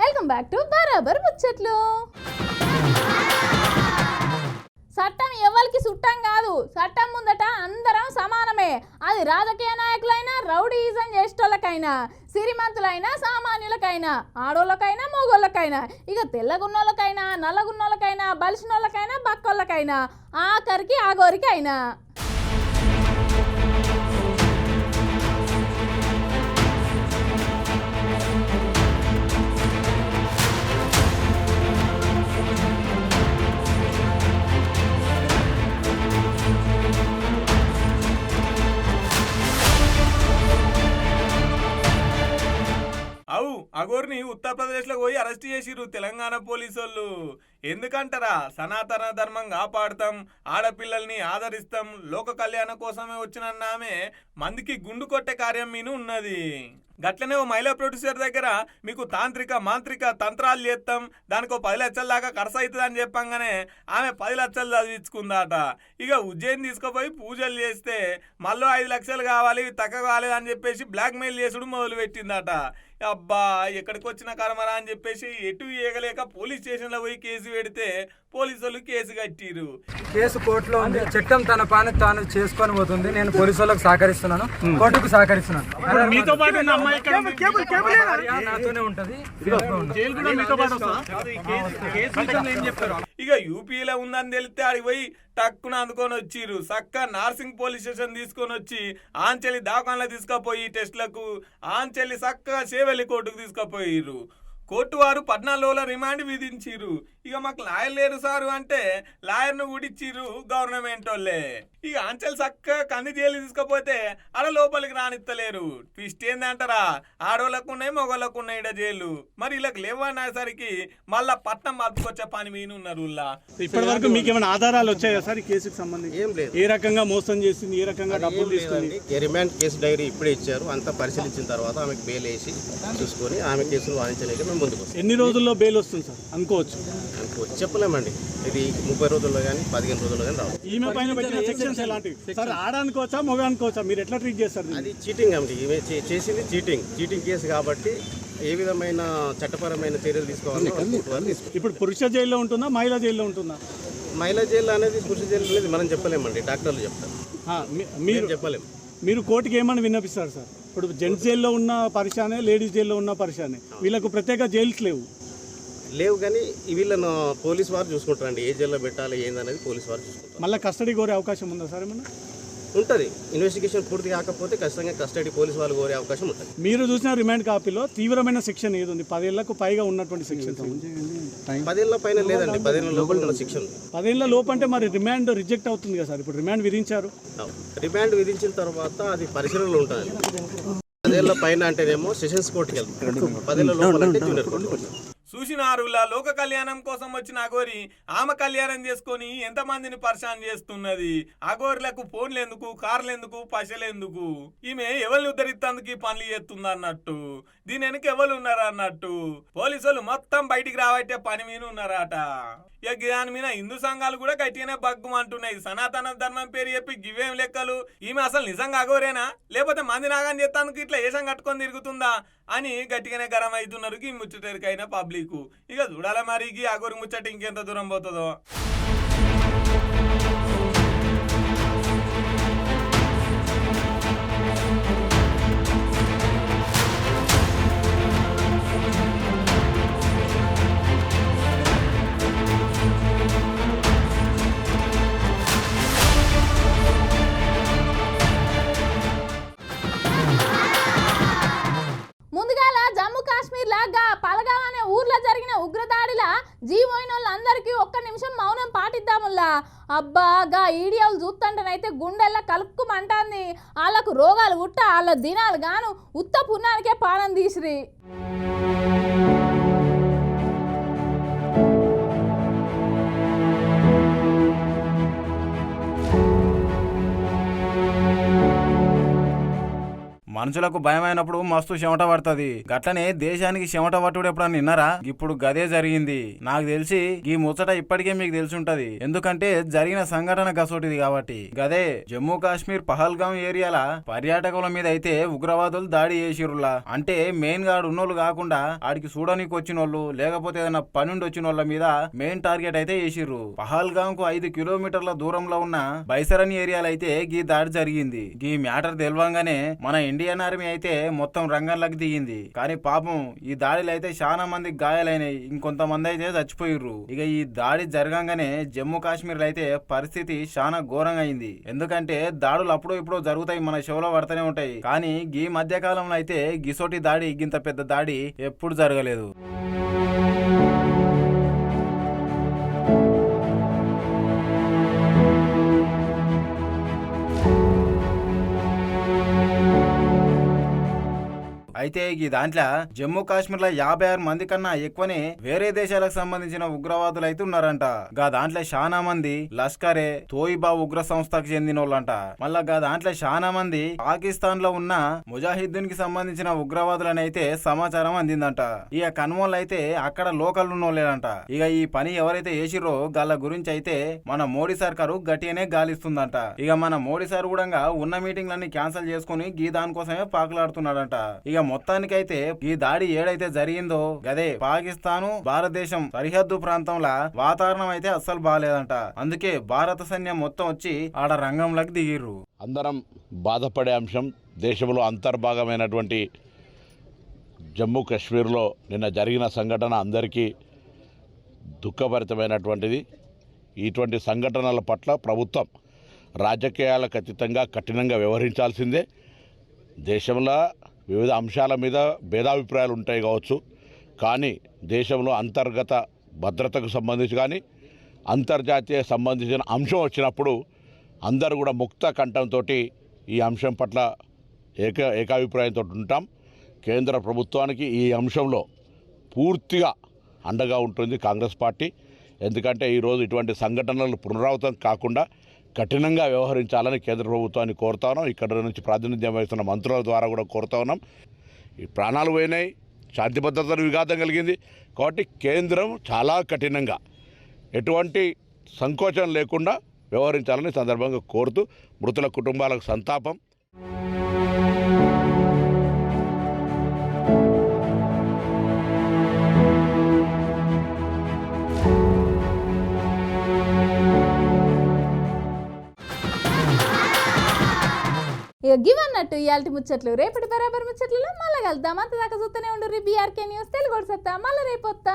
Welcome back to బరాబర్ ముచ్చట్లు. చట్టం ఎవరికి చుట్టం కాదు. చట్టం ముందట అందరం సమానమే. అది రాజకీయ నాయకులైనా రౌడీయిజం చేసేటోళ్ళకైనా సిరిమంతులైనా సామాన్యులకైనా ఆడోళ్ళకైనా మగోళ్ళకైనా ఇక తెల్లగున్నోళ్ళకైనా నల్లగున్నోళ్ళకైనా బలిసినోళ్ళకైనా బక్కోళ్ళకైనా ఆఖరికి ఆగోరికైనా. అయినా ఉత్తరప్రదేశ్లో పోయి అరెస్ట్ చేసిరు తెలంగాణ పోలీసోళ్ళు. ఎందుకంటారా సనాతన ధర్మం కాపాడుతాం ఆడపిల్లల్ని ఆదరిస్తాం లోక కళ్యాణం కోసమే వచ్చిన ఆమె మందికి గుండు కొట్టే కార్యం మీను ఉన్నది. గట్లనే ఓ మహిళా ప్రొడ్యూసర్ దగ్గర మీకు తాంత్రిక మాంత్రిక తంత్రాలు చేస్తాం దానికి ఓ పది లక్షల దాకా ఖర్చు అవుతుంది అని చెప్పంగానే ఆమె పది లక్షలు చదివించుకుందాట. ఇక ఉజ్జయిని తీసుకుపోయి పూజలు చేస్తే మళ్ళీ ఐదు లక్షలు కావాలి తక్కువ కాలేదు అని చెప్పేసి బ్లాక్మెయిల్ చేసుడు మొదలు పెట్టిందట అబ్బా ఎక్కడికి వచ్చిన కర్మరా అని చెప్పేసి ఎటు ఏగలేక పోలీస్ స్టేషన్లో పోయి కేసు పెడితే పోలీసు వాళ్ళు కేసు కట్టిరు. కేసు కోర్టులో ఉంది. చట్టం తన పని తాను చేసుకొని పోతుంది. నేను పోలీసు వాళ్ళకి సహకరిస్తున్నాను కోర్టుకు సహకరిస్తున్నాను. మీతో పాటు ఉన్న అమ్మాయి ఇక్కడ ఉంది. భార్య నాతోనే ఉంటది. ఇక యూపీలో ఉందని తెలిస్తే ఆడికి పోయి టక్కున అందుకొని వచ్చిర్రు. చక్క నార్సింగ్ పోలీస్ స్టేషన్ తీసుకొని వచ్చి ఆంచలి దాకాన్లో తీసుకుపోయి టెస్ట్లకు ఆంచలి సక్కగా సేవెల్లి కోర్టుకు తీసుకుపోయిర్రు. కోర్టు వారు పద్నాలుగు రోజుల రిమాండ్ విధించిరు ఇక మాకు లాయర్ లేరు సారు అంటే లాయర్ను కూడిచ్చిర్రు గవర్నమెంట్ వాళ్ళే ఇక ఆంచెల్ సక్క కంది జైలు తీసుకపోతే ఆడ లోపలికి రానిత్తలేరు. ట్విస్ట్ ఏందంటారా? ఆడోళ్ళకు ఉన్నాయి మగోళ్ళకు ఉన్నాయి ఈడ జైలు మరి వీళ్ళకి లేవనేసరికి మళ్ళా పట్నం మలుపుకొచ్చే పని మీను ఉన్నారు ఇప్పటి వరకు మీకు ఏమైనా ఆధారాలు వచ్చాయా సార్ ఈ కేసుకు సంబంధించి? ఏం లేదు. ఏ రకంగా మోసం చేసింది ఏ రకంగా డబ్బులు తీసుకుంది? రిమాండ్ కేసు డైరీ ఇప్పుడే ఇచ్చారు. అంతా పరిశీలించిన తర్వాత ఆమెకు బెయిల్ వేసి చూసుకొని ఆమె కేసులు వాదించలేక మేము ముందుకు ఎన్ని రోజుల్లో బెయిల్ వస్తుంది సార్? అనుకోవచ్చు. అనుకోవచ్చు. చెప్పలేమండి. ఇది ముప్పై రోజుల్లో కానీ పదిహేను రోజుల్లో కానీ రావు. ఈమె పైన పెట్టిన సెక్షన్స్ ఎలాంటివి? సార్ మగ అనుకోవచ్చా మీరు ఎట్లా ట్రీట్ చేస్తారు? అది చీటింగ్ అండి. ఈమె చేసింది చీటింగ్ చీటింగ్ కేసు కాబట్టి ఏ విధమైన చట్టపరమైన చర్యలు తీసుకోవాలో. ఇప్పుడు పురుష జైల్లో ఉంటుందా మహిళా జైల్లో ఉంటుందా? మహిళా జైలు అనేది పురుష జైలు అనేది మనం చెప్పలేమండి. డాక్టర్లు చెప్తారు. మీరు చెప్పలేము మీరు కోర్టుకి ఏమని విన్నపిస్తారు సార్? ఇప్పుడు జెంట్స్ జైల్లో ఉన్న పరిశానే లేడీస్ జైల్లో ఉన్న పరిశానే. వీళ్ళకు ప్రత్యేక జైల్స్ లేవు. లేవు కానీ వీళ్ళను పోలీస్ వారు చూసుకుంటారండి. ఏ జైల్లో పెట్టాలి ఏందనేది పోలీస్ వారు చూసుకుంటారు. మళ్ళీ కస్టడీ కోరే అవకాశం ఉందా సార్ ఏమన్నా? ఉంటుంది. ఇన్వెస్టిగేషన్ పూర్తి కాకపోతే ఖచ్చితంగా కస్టడీ పోలీస్ వాళ్ళు కోరే అవకాశం ఉంటుంది. మీరు చూసిన రిమాండ్ కాపీలో తీవ్రమైన సెక్షన్ ఏది ఉంది పదేళ్ళకు పైగా ఉన్నటువంటి సెక్షన్ పదేళ్ళ పైన లేదండి. పదేళ్ళ లోపల ఉన్న శిక్ష ఉంది. పదేళ్ళ లోపు అంటే మరి రిమాండ్ రిజెక్ట్ అవుతుంది కదా సార్? ఇప్పుడు రిమాండ్ విధించారు. అవును. రిమాండ్ విధించిన తర్వాత అది పరిశీలనలో ఉంటుంది పదేళ్ళ పైన అంటేనేమో సెషన్స్ కోర్టుకి వెళ్తాం పదేళ్ళ లోపల అంటే జూనియర్ కోర్టుకి వెళ్తాం. చూసినారులా లోక కళ్యాణం కోసం వచ్చిన అగోరి ఆమె కళ్యాణం చేసుకొని ఎంతమందిని పరిశాన్ చేస్తున్నది? అగోరిలకు ఫోన్లు ఎందుకు కార్లు ఎందుకు పశలెందుకు? ఈమె ఎవరిని ఉద్ధరిస్తందుకు పనులు చేస్తుంది అన్నట్టు? దీని వెనక ఎవరు ఉన్నారు అన్నట్టు? పోలీసులు మొత్తం బయటికి రాబట్టే పని మీద ఉన్నారట. ఇక దాని మీద హిందూ సంఘాలు కూడా గట్టిగానే బగ్గుమంటున్నాయి. సనాతన ధర్మం పేరు చెప్పి గివేం లెక్కలు? ఈమె అసలు నిజంగా అగోరేనా లేకపోతే మంది నాగాన్ని చేస్తానికి ఇట్లా ఏషం కట్టుకొని తిరుగుతుందా? అని గట్టిగానే గరం అవుతున్నారు ఈ ముచ్చటరికైనా పబ్లిక్ నీకు. ఇక చూడాల మరి ఆ అగోరి ముచ్చట ఇంకెంత దూరం పోతుందో. అబ్బాగా అబ్బా గా ఈడియోలు చూస్తుంటేనైతే గుండెల్లా కలుక్కుమంటాంది. వాళ్ళకు రోగాలు ఉట్ట వాళ్ళ దినాలు గాను ఉత్త పుణ్యానికే పానం తీసిరి. మనుషులకు భయమైనప్పుడు మస్తు చెమట పడుతుంది. గట్లనే దేశానికి చెమట పట్టుడు ఎప్పుడన్నా విన్నారా? ఇప్పుడు గదే జరిగింది. నాకు తెలిసి ఈ ముచ్చట ఇప్పటికే మీకు తెలిసి ఉంటది ఎందుకంటే జరిగిన సంఘటన గసోటిది కాబట్టి. గదే జమ్మూ కాశ్మీర్ పహల్గాం ఏరియాల పర్యాటకుల మీద అయితే ఉగ్రవాదులు దాడి చేసిరులా అంటే మెయిన్ గాడు ఉన్నోళ్ళు కాకుండా ఆడికి చూడడానికి వచ్చినోళ్ళు లేకపోతే ఏదైనా పనుండి వచ్చిన వాళ్ళ మీద మెయిన్ టార్గెట్ అయితే చేసిర్రు. పహల్గాం కు ఐదు కిలోమీటర్ల దూరంలో ఉన్న బైసరన్ ఏరియాలో అయితే గీ దాడి జరిగింది. ఈ మ్యాటర్ తెలవంగానే మన ఇండియన్ ఆర్మీ అయితే మొత్తం రంగంలోకి దిగింది. కానీ పాపం ఈ దాడిలో అయితే చాలా మంది గాయాలైనాయి. ఇంకొంతమంది అయితే చచ్చిపోయిర్రు. ఇక ఈ దాడి జరగంగానే జమ్మూ కాశ్మీర్ అయితే పరిస్థితి చాలా ఘోరంగా అయింది ఎందుకంటే దాడులు అప్పుడు ఇప్పుడు జరుగుతాయి మన షోలో పడుతూనే ఉంటాయి. కానీ ఈ మధ్య కాలంలో అయితే గిసోటి దాడి గింత పెద్ద దాడి ఎప్పుడు జరగలేదు. అయితే ఈ దాంట్లో జమ్మూ కాశ్మీర్లో యాభై ఆరు మంది కన్నా ఎక్కువనే వేరే దేశాలకు సంబంధించిన ఉగ్రవాదులు అయితే ఉన్నారంట. గా దాంట్లో చాలా మంది లష్కరే తోయిబా ఉగ్ర సంస్థకు చెందిన వాళ్ళంట మళ్ళా గా దాంట్లో చాలా మంది పాకిస్తాన్లో ఉన్న ముజాహిద్దీన్కి సంబంధించిన ఉగ్రవాదులనైతే సమాచారం అందిందంట. ఇక కన్మోల్ అయితే అక్కడ లోకల్ ఉన్నోళ్ళేనంట. ఇక ఈ పని ఎవరైతే చేసిర్రో గాళ్ళ గురించి అయితే మన మోడీ సర్కారు గట్టిగానే గాలిస్తుందంట. ఇక మన మోడీ సార్ కూడా ఉన్న మీటింగ్లన్నీ క్యాన్సిల్ చేసుకుని గీ దానికోసమే పాకులాడుతున్నాడంట. ఇక మొత్తానికైతే ఈ దాడి ఏడైతే జరిగిందో గదే పాకిస్తాను భారతదేశం సరిహద్దు ప్రాంతంలో వాతావరణం అయితే అస్సలు బాగాలేదంట అందుకే భారత సైన్యం మొత్తం వచ్చి ఆడ రంగంలోకి దిగిర్రు. అందరం బాధపడే అంశం దేశంలో అంతర్భాగమైనటువంటి జమ్మూ కాశ్మీర్లో నిన్న జరిగిన సంఘటన అందరికీ దుఃఖభరితమైనటువంటిది. ఇటువంటి సంఘటనల పట్ల ప్రభుత్వం రాజకీయాలకు అతీతంగా కఠినంగా వ్యవహరించాల్సిందే. దేశంలో వివిధ అంశాల మీద భేదాభిప్రాయాలు ఉంటాయి కావచ్చు. కానీ దేశంలో అంతర్గత భద్రతకు సంబంధించి కానీ అంతర్జాతీయ సంబంధించిన అంశం వచ్చినప్పుడు అందరూ కూడా ముక్త కంఠంతో ఈ అంశం పట్ల ఏక ఏకాభిప్రాయంతో ఉంటాం. కేంద్ర ప్రభుత్వానికి ఈ అంశంలో పూర్తిగా అండగా ఉంటుంది కాంగ్రెస్ పార్టీ. ఎందుకంటే ఈరోజు ఇటువంటి సంఘటనలు పునరావృతం కాకుండా కఠినంగా వ్యవహరించాలని కేంద్ర ప్రభుత్వాన్ని కోరుతా ఉన్నాం. ఇక్కడ నుంచి ప్రాతినిధ్యం వహిస్తున్న మంత్రుల ద్వారా కూడా కోరుతా ఉన్నాం. ఈ ప్రాణాలు పోయినాయి. శాంతి భద్రతను విఘాతం కలిగింది. కాబట్టి కేంద్రం చాలా కఠినంగా ఎటువంటి సంకోచం లేకుండా వ్యవహరించాలని సందర్భంగా కోరుతూ మృతుల కుటుంబాలకు సంతాపం. ఇక గివ్ అన్నట్టు ఇయాల్టి ముచ్చట్లు. రేపటి బరాబర్ ముచ్చట్లలో మళ్ళీ కలుద్దాం. అంతదాకా చూస్తూనే ఉండు బీఆర్కే న్యూస్ తెలుగు వస్తా మళ్ళీ రేపు వస్తా